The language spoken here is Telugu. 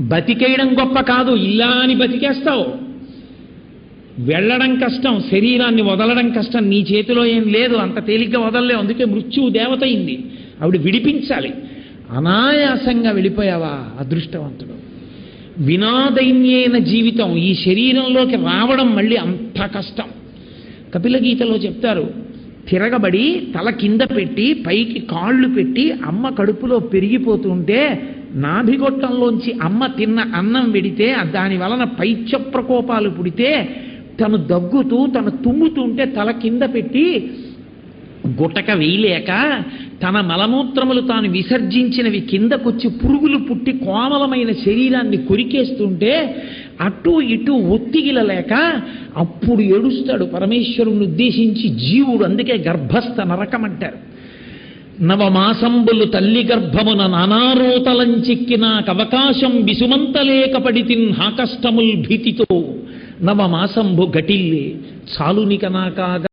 బతికేయడం గొప్ప కాదు ఇలా అని బతికేస్తావు. వెళ్ళడం కష్టం శరీరాన్ని వదలడం కష్టం నీ చేతిలో ఏం లేదు అంత తేలిగ్గా వదలలేవు అందుకే మృత్యువు దేవత అయింది. ఆవిడ విడిపించాలి. అనాయాసంగా వెళ్ళిపోయావా అదృష్టవంతుడు. వినాదైన్యైన జీవితం ఈ శరీరంలోకి రావడం మళ్ళీ అంత కష్టం. కపిల గీతలో చెప్తారు తిరగబడి తల కింద పెట్టి పైకి కాళ్ళు పెట్టి అమ్మ కడుపులో పెరిగిపోతుంటే నాభిగొట్టంలోంచి అమ్మ తిన్న అన్నం వెడితే దాని వలన పైచ్య ప్రకోపాలు పుడితే తను దగ్గుతూ తను తుమ్ముతుంటే తల కింద పెట్టి గుటక వేయలేక తన మలమూత్రములు తాను విసర్జించినవి కిందకొచ్చి పురుగులు పుట్టి కోమలమైన శరీరాన్ని కొరికేస్తుంటే అటు ఇటు ఒత్తిగిలలేక అప్పుడు ఏడుస్తాడు పరమేశ్వరుని ఉద్దేశించి జీవుడు అందుకే గర్భస్థ నరకం అంటారు నవమాసంబులు తల్లి గర్భమున నానారోతలంచిక్కిన అవకాశం బిసుమంతలేకపడి తిన్ కష్టముల్ భీతితో నవమాసంబు గటిల్లే చాలునిక నాకాగా